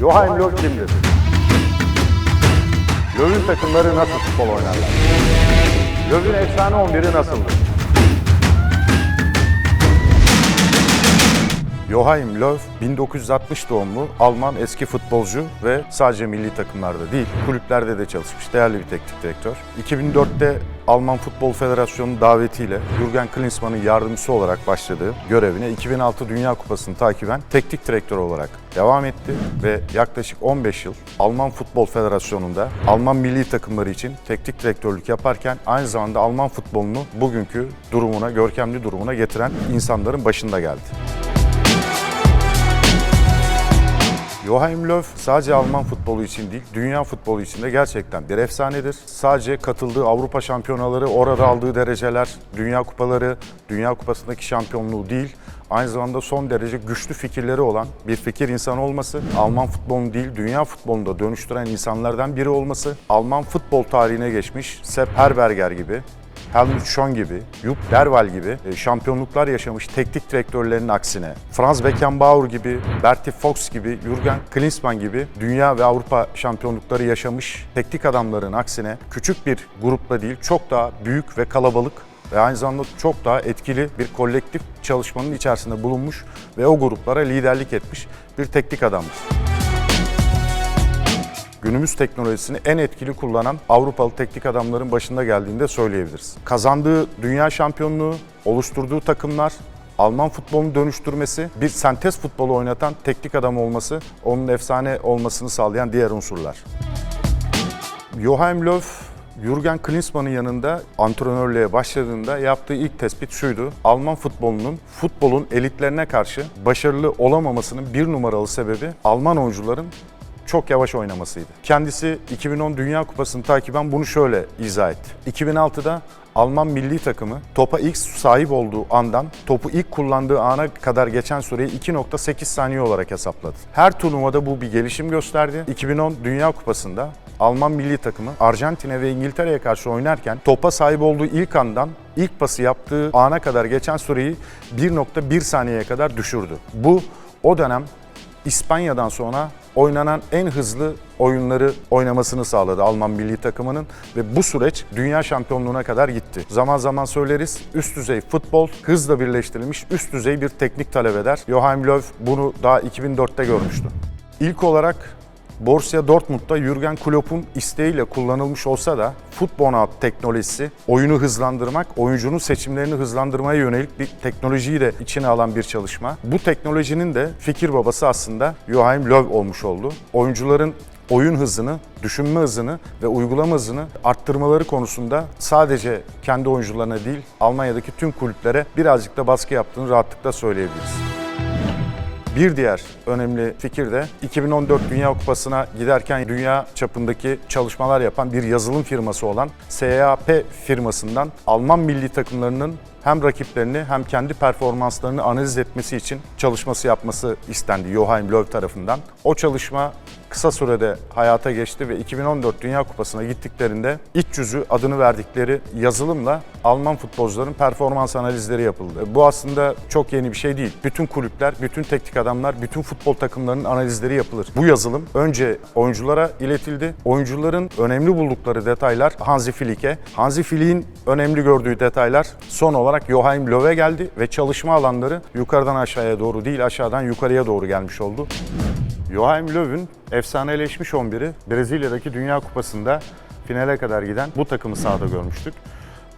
Joachim Löw kimdir? Löw'ün takımları nasıl futbol oynarlar? Löw'ün efsane 11'i nasıldır? Joachim Löw 1960 doğumlu Alman eski futbolcu ve sadece milli takımlarda değil kulüplerde de çalışmış değerli bir teknik direktör. 2004'te Alman Futbol Federasyonu davetiyle Jürgen Klinsmann'ın yardımcısı olarak başladığı görevine 2006 Dünya Kupası'nı takiben teknik direktör olarak devam etti ve yaklaşık 15 yıl Alman Futbol Federasyonu'nda Alman milli takımları için teknik direktörlük yaparken aynı zamanda Alman futbolunu bugünkü durumuna, görkemli durumuna getiren insanların başında geldi. Joachim Löw sadece Alman futbolu için değil, dünya futbolu için de gerçekten bir efsanedir. Sadece katıldığı Avrupa şampiyonaları, orada aldığı dereceler, dünya kupaları, dünya kupasındaki şampiyonluğu değil, aynı zamanda son derece güçlü fikirleri olan bir fikir insanı olması, Alman futbolunu değil, dünya futbolunu da dönüştüren insanlardan biri olması, Alman futbol tarihine geçmiş Sepp Herberger gibi, Helmut Schön gibi, Jupp Derwal gibi e, şampiyonluklar yaşamış teknik direktörlerin aksine, Franz Beckenbauer gibi, Bertie Fox gibi, Jürgen Klinsmann gibi dünya ve Avrupa şampiyonlukları yaşamış teknik adamların aksine küçük bir grupla değil, çok daha büyük ve kalabalık ve aynı zamanda çok daha etkili bir kolektif çalışmanın içerisinde bulunmuş ve o gruplara liderlik etmiş bir teknik adamdır günümüz teknolojisini en etkili kullanan Avrupalı teknik adamların başında geldiğinde söyleyebiliriz. Kazandığı dünya şampiyonluğu, oluşturduğu takımlar, Alman futbolunu dönüştürmesi, bir sentez futbolu oynatan teknik adam olması, onun efsane olmasını sağlayan diğer unsurlar. Joachim Löw Jürgen Klinsmann'ın yanında antrenörlüğe başladığında yaptığı ilk tespit şuydu. Alman futbolunun futbolun elitlerine karşı başarılı olamamasının bir numaralı sebebi Alman oyuncuların çok yavaş oynamasıydı. Kendisi 2010 Dünya Kupası'nı takiben bunu şöyle izah etti. 2006'da Alman milli takımı topa ilk sahip olduğu andan topu ilk kullandığı ana kadar geçen süreyi 2.8 saniye olarak hesapladı. Her turnuvada bu bir gelişim gösterdi. 2010 Dünya Kupası'nda Alman milli takımı Arjantin'e ve İngiltere'ye karşı oynarken topa sahip olduğu ilk andan ilk pası yaptığı ana kadar geçen süreyi 1.1 saniyeye kadar düşürdü. Bu o dönem İspanya'dan sonra oynanan en hızlı oyunları oynamasını sağladı Alman milli takımının ve bu süreç dünya şampiyonluğuna kadar gitti. Zaman zaman söyleriz üst düzey futbol hızla birleştirilmiş üst düzey bir teknik talep eder. Joachim Löw bunu daha 2004'te görmüştü. İlk olarak Borussia Dortmund'da Jürgen Klopp'un isteğiyle kullanılmış olsa da futbol teknolojisi oyunu hızlandırmak, oyuncunun seçimlerini hızlandırmaya yönelik bir teknolojiyi de içine alan bir çalışma. Bu teknolojinin de fikir babası aslında Joachim Löw olmuş oldu. Oyuncuların oyun hızını, düşünme hızını ve uygulama hızını arttırmaları konusunda sadece kendi oyuncularına değil Almanya'daki tüm kulüplere birazcık da baskı yaptığını rahatlıkla söyleyebiliriz. Bir diğer önemli fikir de 2014 Dünya Kupası'na giderken dünya çapındaki çalışmalar yapan bir yazılım firması olan SAP firmasından Alman milli takımlarının hem rakiplerini hem kendi performanslarını analiz etmesi için çalışması yapması istendi Joachim Löw tarafından. O çalışma kısa sürede hayata geçti ve 2014 Dünya Kupası'na gittiklerinde iç yüzü adını verdikleri yazılımla Alman futbolcuların performans analizleri yapıldı. Bu aslında çok yeni bir şey değil. Bütün kulüpler, bütün teknik adamlar, bütün futbol takımlarının analizleri yapılır. Bu yazılım önce oyunculara iletildi. Oyuncuların önemli buldukları detaylar Hansi Flick'e, Hansi Flick'in önemli gördüğü detaylar son olarak Joachim Löw'e geldi ve çalışma alanları yukarıdan aşağıya doğru değil aşağıdan yukarıya doğru gelmiş oldu. Joachim Löw'ün efsaneleşmiş 11'i Brezilya'daki Dünya Kupası'nda finale kadar giden bu takımı sahada görmüştük.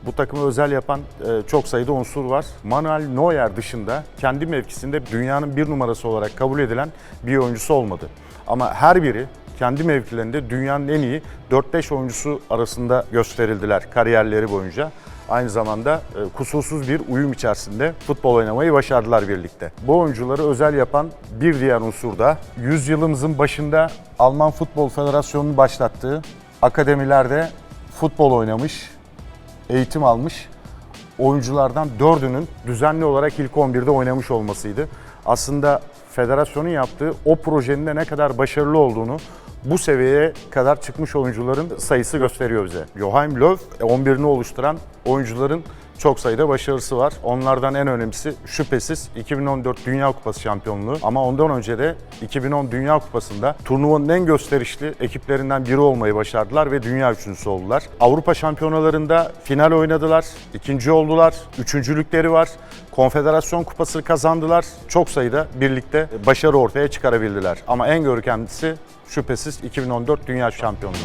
Bu takımı özel yapan e, çok sayıda unsur var. Manuel Neuer dışında kendi mevkisinde dünyanın bir numarası olarak kabul edilen bir oyuncusu olmadı. Ama her biri kendi mevkilerinde dünyanın en iyi 4-5 oyuncusu arasında gösterildiler kariyerleri boyunca. Aynı zamanda e, kusursuz bir uyum içerisinde futbol oynamayı başardılar birlikte. Bu oyuncuları özel yapan bir diğer unsur da yüzyılımızın başında Alman Futbol Federasyonu'nun başlattığı akademilerde futbol oynamış, eğitim almış oyunculardan dördünün düzenli olarak ilk 11'de oynamış olmasıydı. Aslında federasyonun yaptığı o projenin de ne kadar başarılı olduğunu bu seviyeye kadar çıkmış oyuncuların sayısı gösteriyor bize. Joachim Löw 11'ini oluşturan oyuncuların çok sayıda başarısı var. Onlardan en önemlisi şüphesiz 2014 Dünya Kupası şampiyonluğu ama ondan önce de 2010 Dünya Kupası'nda turnuvanın en gösterişli ekiplerinden biri olmayı başardılar ve dünya üçüncüsü oldular. Avrupa şampiyonalarında final oynadılar, ikinci oldular, üçüncülükleri var. Konfederasyon Kupası kazandılar. Çok sayıda birlikte başarı ortaya çıkarabildiler. Ama en görkemlisi şüphesiz 2014 Dünya Şampiyonluğu.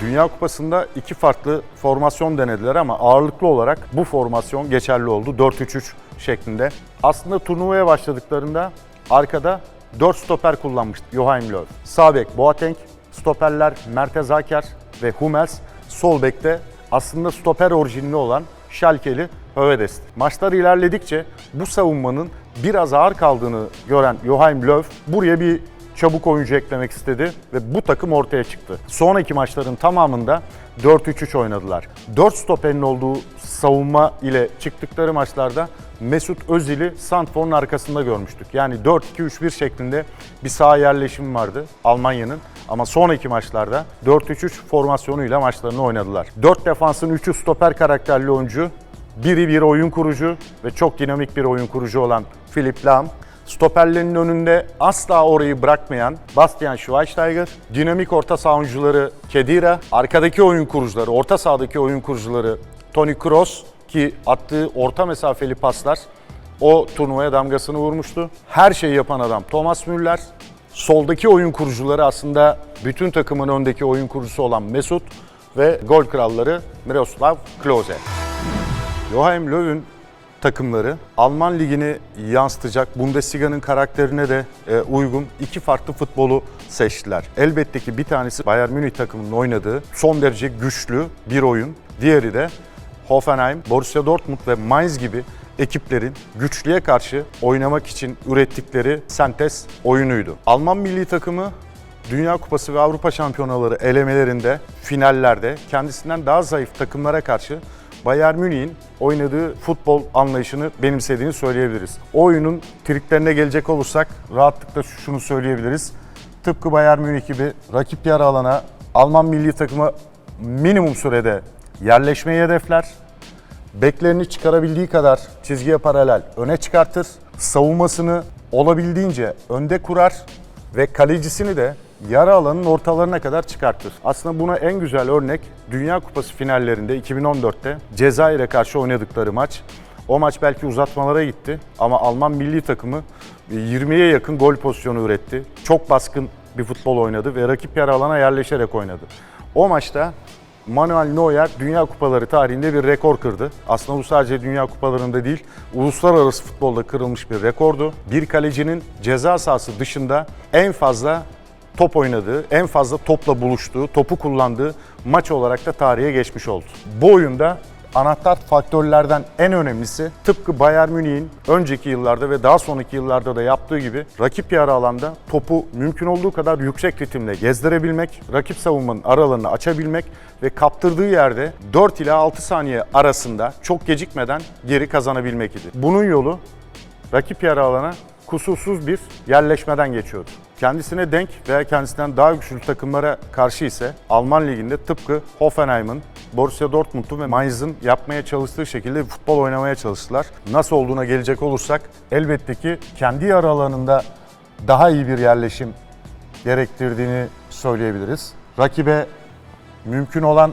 Dünya Kupası'nda iki farklı formasyon denediler ama ağırlıklı olarak bu formasyon geçerli oldu. 4-3-3 şeklinde. Aslında turnuvaya başladıklarında arkada 4 stoper kullanmıştı Joachim Löw. Sağ bek Boateng, stoperler Mertens Aker ve Hummels. Sol bekte aslında stoper orijinli olan Schalke'li Hövedes. Maçlar ilerledikçe bu savunmanın biraz ağır kaldığını gören Joachim Löw buraya bir çabuk oyuncu eklemek istedi ve bu takım ortaya çıktı. Sonraki maçların tamamında 4-3-3 oynadılar. 4 stoperin olduğu savunma ile çıktıkları maçlarda Mesut Özil'i Santfor'un arkasında görmüştük. Yani 4-2-3-1 şeklinde bir saha yerleşimi vardı Almanya'nın. Ama sonraki maçlarda 4-3-3 formasyonuyla maçlarını oynadılar. 4 defansın 3'ü stoper karakterli oyuncu, biri bir oyun kurucu ve çok dinamik bir oyun kurucu olan Philipp Lahm. Stoperlerinin önünde asla orayı bırakmayan Bastian Schweinsteiger, dinamik orta saha oyuncuları Kedira, arkadaki oyun kurucuları, orta sahadaki oyun kurucuları Toni Kroos ki attığı orta mesafeli paslar o turnuvaya damgasını vurmuştu. Her şeyi yapan adam Thomas Müller, soldaki oyun kurucuları aslında bütün takımın öndeki oyun kurucusu olan Mesut ve gol kralları Miroslav Klose. Joachim Löw'ün takımları Alman ligini yansıtacak Bundesliga'nın karakterine de e, uygun iki farklı futbolu seçtiler. Elbette ki bir tanesi Bayern Münih takımının oynadığı son derece güçlü bir oyun. Diğeri de Hoffenheim, Borussia Dortmund ve Mainz gibi ekiplerin güçlüye karşı oynamak için ürettikleri sentez oyunuydu. Alman milli takımı Dünya Kupası ve Avrupa Şampiyonaları elemelerinde, finallerde kendisinden daha zayıf takımlara karşı Bayern Münih'in oynadığı futbol anlayışını benimsediğini söyleyebiliriz. O oyunun triklerine gelecek olursak rahatlıkla şunu söyleyebiliriz. Tıpkı Bayern Münih gibi rakip yarı alana Alman milli takımı minimum sürede yerleşmeyi hedefler. Beklerini çıkarabildiği kadar çizgiye paralel öne çıkartır. Savunmasını olabildiğince önde kurar ve kalecisini de yarı alanın ortalarına kadar çıkartır. Aslında buna en güzel örnek Dünya Kupası finallerinde 2014'te Cezayir'e karşı oynadıkları maç. O maç belki uzatmalara gitti ama Alman milli takımı 20'ye yakın gol pozisyonu üretti. Çok baskın bir futbol oynadı ve rakip yarı alana yerleşerek oynadı. O maçta Manuel Neuer Dünya Kupaları tarihinde bir rekor kırdı. Aslında bu sadece Dünya Kupalarında değil, uluslararası futbolda kırılmış bir rekordu. Bir kalecinin ceza sahası dışında en fazla top oynadığı, en fazla topla buluştuğu, topu kullandığı maç olarak da tarihe geçmiş oldu. Bu oyunda anahtar faktörlerden en önemlisi tıpkı Bayern Münih'in önceki yıllarda ve daha sonraki yıllarda da yaptığı gibi rakip yarı alanda topu mümkün olduğu kadar yüksek ritimle gezdirebilmek, rakip savunmanın aralarını açabilmek ve kaptırdığı yerde 4 ila 6 saniye arasında çok gecikmeden geri kazanabilmek idi. Bunun yolu rakip yarı alana kusursuz bir yerleşmeden geçiyordu. Kendisine denk veya kendisinden daha güçlü takımlara karşı ise Alman liginde tıpkı Hoffenheim'ın, Borussia Dortmund'un ve Mainz'ın yapmaya çalıştığı şekilde futbol oynamaya çalıştılar. Nasıl olduğuna gelecek olursak elbette ki kendi yarı alanında daha iyi bir yerleşim gerektirdiğini söyleyebiliriz. Rakibe mümkün olan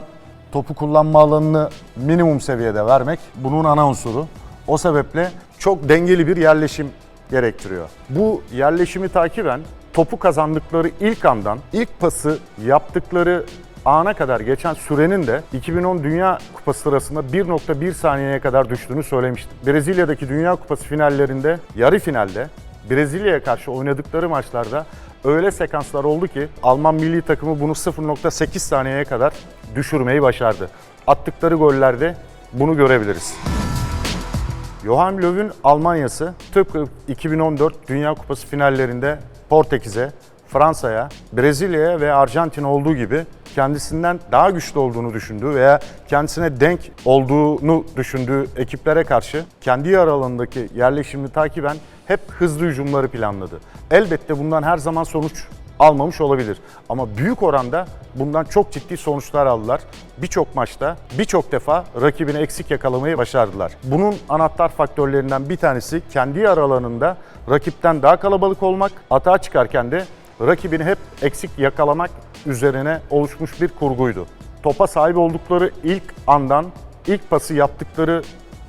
topu kullanma alanını minimum seviyede vermek bunun ana unsuru. O sebeple çok dengeli bir yerleşim gerektiriyor. Bu yerleşimi takiben topu kazandıkları ilk andan ilk pası yaptıkları ana kadar geçen sürenin de 2010 Dünya Kupası sırasında 1.1 saniyeye kadar düştüğünü söylemiştim. Brezilya'daki Dünya Kupası finallerinde, yarı finalde Brezilya'ya karşı oynadıkları maçlarda öyle sekanslar oldu ki Alman milli takımı bunu 0.8 saniyeye kadar düşürmeyi başardı. Attıkları gollerde bunu görebiliriz. Joachim Löw'ün Almanya'sı tıpkı 2014 Dünya Kupası finallerinde Portekiz'e, Fransa'ya, Brezilya'ya ve Arjantin olduğu gibi kendisinden daha güçlü olduğunu düşündüğü veya kendisine denk olduğunu düşündüğü ekiplere karşı kendi yarı alanındaki yerleşimini takiben hep hızlı hücumları planladı. Elbette bundan her zaman sonuç almamış olabilir. Ama büyük oranda bundan çok ciddi sonuçlar aldılar. Birçok maçta birçok defa rakibini eksik yakalamayı başardılar. Bunun anahtar faktörlerinden bir tanesi kendi aralarında rakipten daha kalabalık olmak, atağa çıkarken de rakibini hep eksik yakalamak üzerine oluşmuş bir kurguydu. Topa sahip oldukları ilk andan ilk pası yaptıkları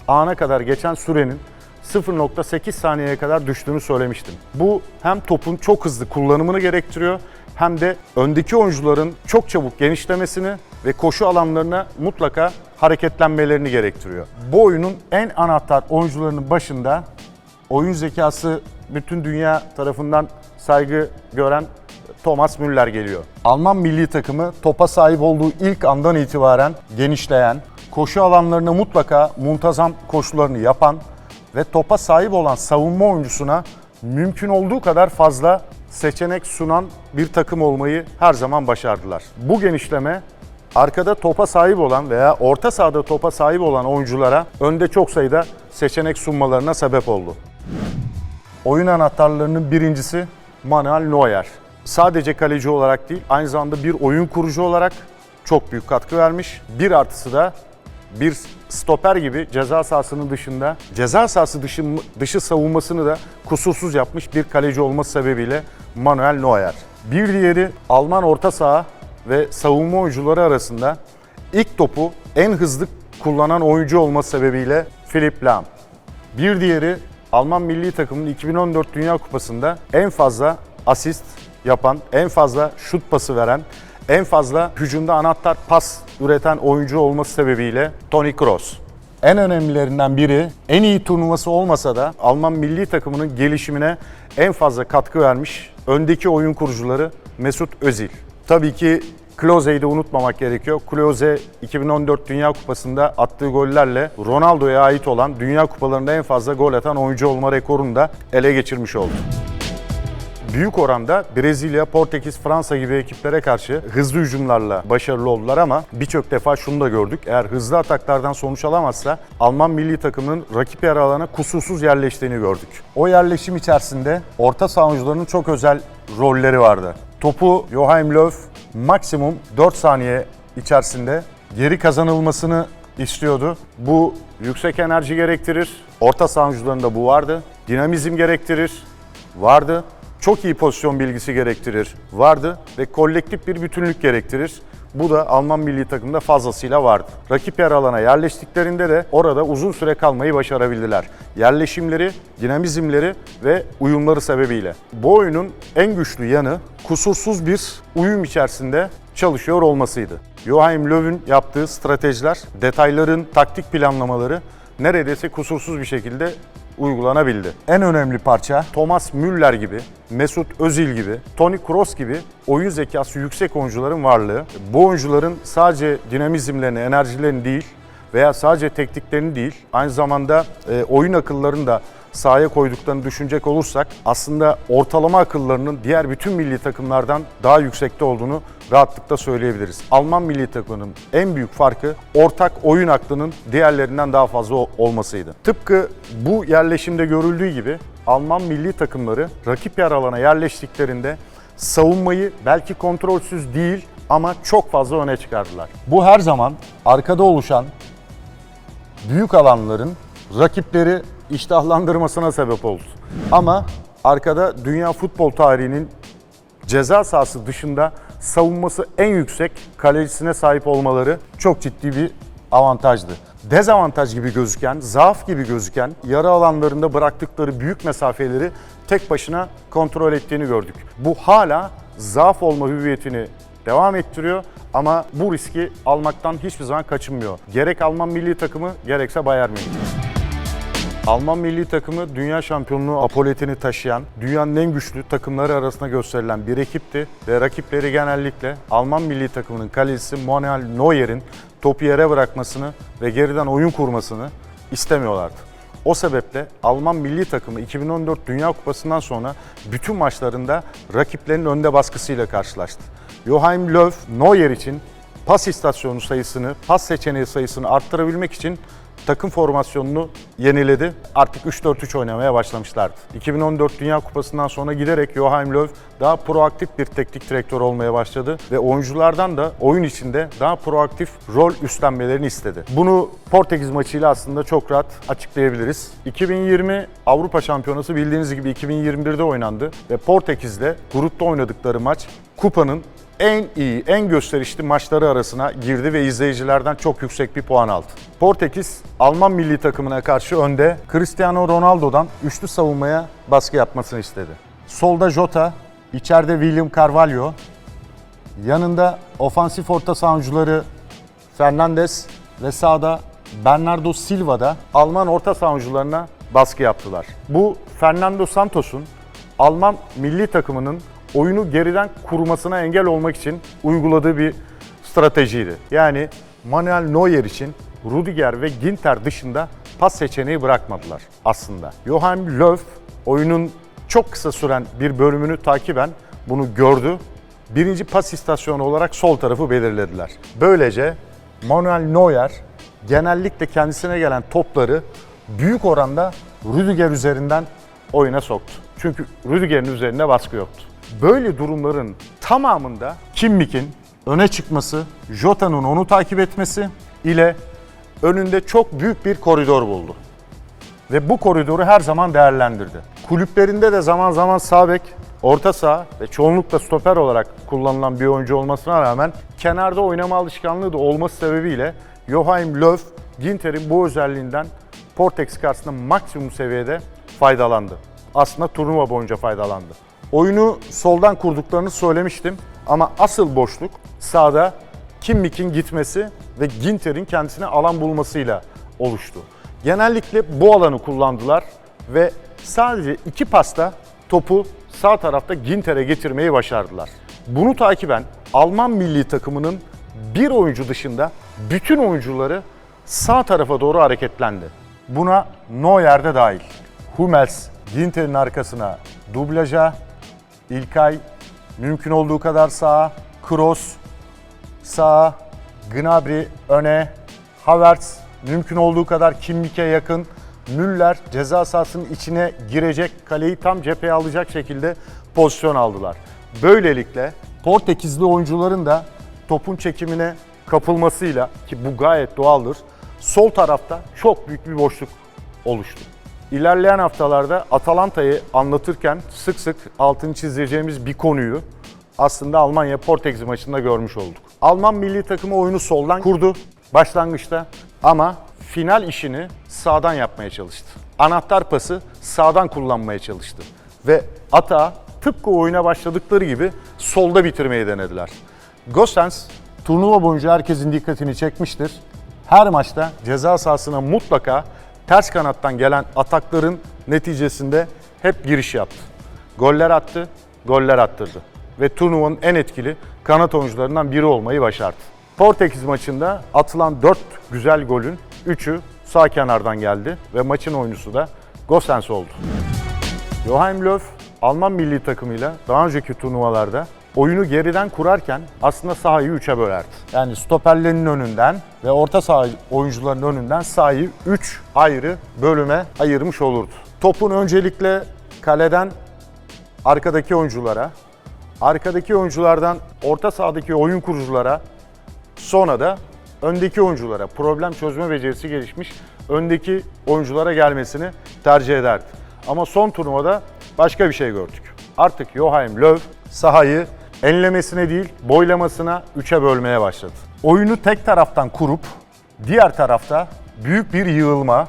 ana kadar geçen sürenin 0.8 saniyeye kadar düştüğünü söylemiştim. Bu hem topun çok hızlı kullanımını gerektiriyor hem de öndeki oyuncuların çok çabuk genişlemesini ve koşu alanlarına mutlaka hareketlenmelerini gerektiriyor. Bu oyunun en anahtar oyuncularının başında oyun zekası bütün dünya tarafından saygı gören Thomas Müller geliyor. Alman milli takımı topa sahip olduğu ilk andan itibaren genişleyen, koşu alanlarına mutlaka muntazam koşularını yapan ve topa sahip olan savunma oyuncusuna mümkün olduğu kadar fazla seçenek sunan bir takım olmayı her zaman başardılar. Bu genişleme arkada topa sahip olan veya orta sahada topa sahip olan oyunculara önde çok sayıda seçenek sunmalarına sebep oldu. Oyun anahtarlarının birincisi Manuel Neuer. Sadece kaleci olarak değil, aynı zamanda bir oyun kurucu olarak çok büyük katkı vermiş. Bir artısı da bir stoper gibi ceza sahasının dışında, ceza sahası dışı, dışı savunmasını da kusursuz yapmış bir kaleci olması sebebiyle Manuel Neuer. Bir diğeri Alman orta saha ve savunma oyuncuları arasında ilk topu en hızlı kullanan oyuncu olması sebebiyle Philipp Lahm. Bir diğeri Alman milli takımının 2014 Dünya Kupası'nda en fazla asist yapan, en fazla şut pası veren, en fazla hücumda anahtar pas üreten oyuncu olması sebebiyle Toni Kroos. En önemlilerinden biri, en iyi turnuvası olmasa da Alman milli takımının gelişimine en fazla katkı vermiş öndeki oyun kurucuları Mesut Özil. Tabii ki Klose'yi de unutmamak gerekiyor. Klose 2014 Dünya Kupası'nda attığı gollerle Ronaldo'ya ait olan Dünya Kupalarında en fazla gol atan oyuncu olma rekorunu da ele geçirmiş oldu. Büyük oranda Brezilya, Portekiz, Fransa gibi ekiplere karşı hızlı hücumlarla başarılı oldular ama birçok defa şunu da gördük. Eğer hızlı ataklardan sonuç alamazsa Alman milli takımının rakip yer alana kusursuz yerleştiğini gördük. O yerleşim içerisinde orta saha çok özel rolleri vardı. Topu Joachim Löw maksimum 4 saniye içerisinde geri kazanılmasını istiyordu. Bu yüksek enerji gerektirir. Orta saha oyuncularında bu vardı. Dinamizm gerektirir. Vardı. Çok iyi pozisyon bilgisi gerektirir. Vardı ve kolektif bir bütünlük gerektirir. Bu da Alman milli takımda fazlasıyla vardı. Rakip yer alana yerleştiklerinde de orada uzun süre kalmayı başarabildiler. Yerleşimleri, dinamizmleri ve uyumları sebebiyle. Bu oyunun en güçlü yanı kusursuz bir uyum içerisinde çalışıyor olmasıydı. Joachim Löw'ün yaptığı stratejiler, detayların taktik planlamaları neredeyse kusursuz bir şekilde uygulanabildi. En önemli parça Thomas Müller gibi, Mesut Özil gibi, Toni Kroos gibi oyun zekası yüksek oyuncuların varlığı. Bu oyuncuların sadece dinamizmlerini, enerjilerini değil veya sadece tekniklerini değil, aynı zamanda e, oyun akıllarını da sahaya koyduklarını düşünecek olursak aslında ortalama akıllarının diğer bütün milli takımlardan daha yüksekte olduğunu rahatlıkla söyleyebiliriz. Alman milli takımının en büyük farkı ortak oyun aklının diğerlerinden daha fazla olmasıydı. Tıpkı bu yerleşimde görüldüğü gibi Alman milli takımları rakip yer alana yerleştiklerinde savunmayı belki kontrolsüz değil ama çok fazla öne çıkardılar. Bu her zaman arkada oluşan büyük alanların rakipleri iştahlandırmasına sebep oldu. Ama arkada dünya futbol tarihinin ceza sahası dışında savunması en yüksek kalecisine sahip olmaları çok ciddi bir avantajdı. Dezavantaj gibi gözüken, zaaf gibi gözüken yarı alanlarında bıraktıkları büyük mesafeleri tek başına kontrol ettiğini gördük. Bu hala zaaf olma hüviyetini devam ettiriyor ama bu riski almaktan hiçbir zaman kaçınmıyor. Gerek Alman milli takımı gerekse Bayern Münih. Alman milli takımı dünya şampiyonluğu apoletini taşıyan, dünyanın en güçlü takımları arasında gösterilen bir ekipti ve rakipleri genellikle Alman milli takımının kalecisi Manuel Neuer'in topu yere bırakmasını ve geriden oyun kurmasını istemiyorlardı. O sebeple Alman milli takımı 2014 Dünya Kupası'ndan sonra bütün maçlarında rakiplerinin önde baskısıyla karşılaştı. Joachim Löw, Neuer için pas istasyonu sayısını, pas seçeneği sayısını arttırabilmek için takım formasyonunu yeniledi. Artık 3-4-3 oynamaya başlamışlardı. 2014 Dünya Kupası'ndan sonra giderek Joachim Löw daha proaktif bir teknik direktör olmaya başladı ve oyunculardan da oyun içinde daha proaktif rol üstlenmelerini istedi. Bunu Portekiz maçıyla aslında çok rahat açıklayabiliriz. 2020 Avrupa Şampiyonası bildiğiniz gibi 2021'de oynandı ve Portekiz'le grupta oynadıkları maç kupanın en iyi, en gösterişli maçları arasına girdi ve izleyicilerden çok yüksek bir puan aldı. Portekiz, Alman milli takımına karşı önde Cristiano Ronaldo'dan üçlü savunmaya baskı yapmasını istedi. Solda Jota, içeride William Carvalho, yanında ofansif orta savunucuları Fernandes ve sağda Bernardo Silva da Alman orta savunucularına baskı yaptılar. Bu Fernando Santos'un Alman milli takımının oyunu geriden kurmasına engel olmak için uyguladığı bir stratejiydi. Yani Manuel Neuer için Rudiger ve Ginter dışında pas seçeneği bırakmadılar aslında. Joachim Löw oyunun çok kısa süren bir bölümünü takiben bunu gördü. Birinci pas istasyonu olarak sol tarafı belirlediler. Böylece Manuel Neuer genellikle kendisine gelen topları büyük oranda Rüdiger üzerinden oyuna soktu. Çünkü Rüdiger'in üzerinde baskı yoktu. Böyle durumların tamamında Kimmich'in öne çıkması, Jota'nın onu takip etmesi ile önünde çok büyük bir koridor buldu. Ve bu koridoru her zaman değerlendirdi. Kulüplerinde de zaman zaman sağ bek, orta saha ve çoğunlukla stoper olarak kullanılan bir oyuncu olmasına rağmen kenarda oynama alışkanlığı da olması sebebiyle Joachim Löw, Ginter'in bu özelliğinden Portekiz karşısında maksimum seviyede faydalandı. Aslında turnuva boyunca faydalandı. Oyunu soldan kurduklarını söylemiştim ama asıl boşluk sağda Kimmich'in gitmesi ve Ginter'in kendisine alan bulmasıyla oluştu. Genellikle bu alanı kullandılar ve sadece iki pasta topu sağ tarafta Ginter'e getirmeyi başardılar. Bunu takiben Alman milli takımının bir oyuncu dışında bütün oyuncuları sağ tarafa doğru hareketlendi. Buna Neuer de dahil. Hummels Ginter'in arkasına dublaja, İlkay mümkün olduğu kadar sağa, Kroos sağa, Gnabry öne, Havertz mümkün olduğu kadar Kimmich'e yakın, Müller ceza sahasının içine girecek, kaleyi tam cepheye alacak şekilde pozisyon aldılar. Böylelikle Portekizli oyuncuların da topun çekimine kapılmasıyla ki bu gayet doğaldır. Sol tarafta çok büyük bir boşluk oluştu. İlerleyen haftalarda Atalanta'yı anlatırken sık sık altını çizeceğimiz bir konuyu aslında Almanya Portekiz maçında görmüş olduk. Alman milli takımı oyunu soldan kurdu başlangıçta ama final işini sağdan yapmaya çalıştı. Anahtar pası sağdan kullanmaya çalıştı ve ata tıpkı oyuna başladıkları gibi solda bitirmeyi denediler. Gosens turnuva boyunca herkesin dikkatini çekmiştir. Her maçta ceza sahasına mutlaka ters kanattan gelen atakların neticesinde hep giriş yaptı. Goller attı, goller attırdı ve turnuvanın en etkili kanat oyuncularından biri olmayı başardı. Portekiz maçında atılan 4 güzel golün 3'ü sağ kenardan geldi ve maçın oyuncusu da Gosens oldu. Joachim Löw Alman milli takımıyla daha önceki turnuvalarda oyunu geriden kurarken aslında sahayı üçe bölerdi. Yani stoperlerinin önünden ve orta saha oyuncularının önünden sahayı 3 ayrı bölüme ayırmış olurdu. Topun öncelikle kaleden arkadaki oyunculara, arkadaki oyunculardan orta sahadaki oyun kuruculara, sonra da öndeki oyunculara, problem çözme becerisi gelişmiş öndeki oyunculara gelmesini tercih ederdi. Ama son turnuvada başka bir şey gördük. Artık Joachim Löw sahayı enlemesine değil boylamasına üçe bölmeye başladı. Oyunu tek taraftan kurup diğer tarafta büyük bir yığılma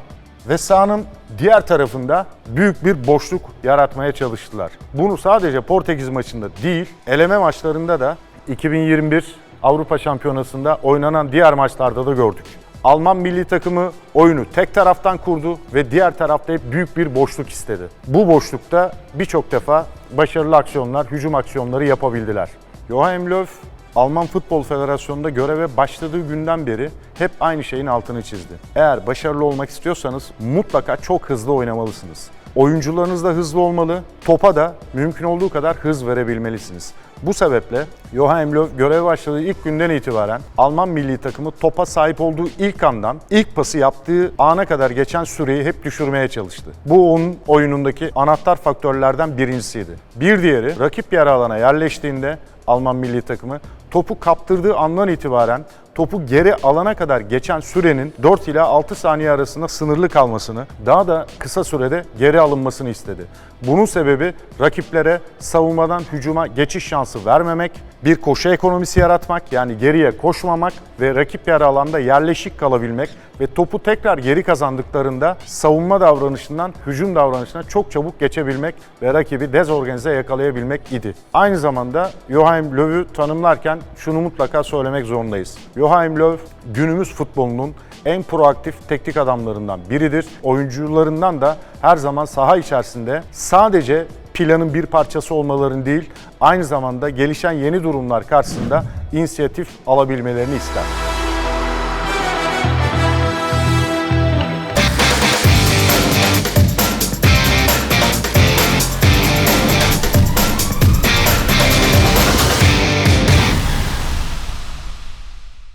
ve sahanın diğer tarafında büyük bir boşluk yaratmaya çalıştılar. Bunu sadece Portekiz maçında değil, eleme maçlarında da 2021 Avrupa Şampiyonası'nda oynanan diğer maçlarda da gördük. Alman milli takımı oyunu tek taraftan kurdu ve diğer tarafta hep büyük bir boşluk istedi. Bu boşlukta birçok defa başarılı aksiyonlar, hücum aksiyonları yapabildiler. Joachim Löw Alman Futbol Federasyonu'nda göreve başladığı günden beri hep aynı şeyin altını çizdi. Eğer başarılı olmak istiyorsanız mutlaka çok hızlı oynamalısınız. Oyuncularınız da hızlı olmalı, topa da mümkün olduğu kadar hız verebilmelisiniz. Bu sebeple Joachim Löw göreve başladığı ilk günden itibaren Alman milli takımı topa sahip olduğu ilk andan ilk pası yaptığı ana kadar geçen süreyi hep düşürmeye çalıştı. Bu onun oyunundaki anahtar faktörlerden birincisiydi. Bir diğeri rakip yarı alana yerleştiğinde Alman milli takımı topu kaptırdığı andan itibaren topu geri alana kadar geçen sürenin 4 ila 6 saniye arasında sınırlı kalmasını, daha da kısa sürede geri alınmasını istedi. Bunun sebebi rakiplere savunmadan hücuma geçiş şansı vermemek, bir koşu ekonomisi yaratmak yani geriye koşmamak ve rakip yarı alanda yerleşik kalabilmek ve topu tekrar geri kazandıklarında savunma davranışından hücum davranışına çok çabuk geçebilmek ve rakibi dezorganize yakalayabilmek idi. Aynı zamanda Joachim Löw'ü tanımlarken şunu mutlaka söylemek zorundayız. Joachim Löw günümüz futbolunun en proaktif teknik adamlarından biridir. Oyuncularından da her zaman saha içerisinde sadece planın bir parçası olmalarını değil, aynı zamanda gelişen yeni durumlar karşısında inisiyatif alabilmelerini ister.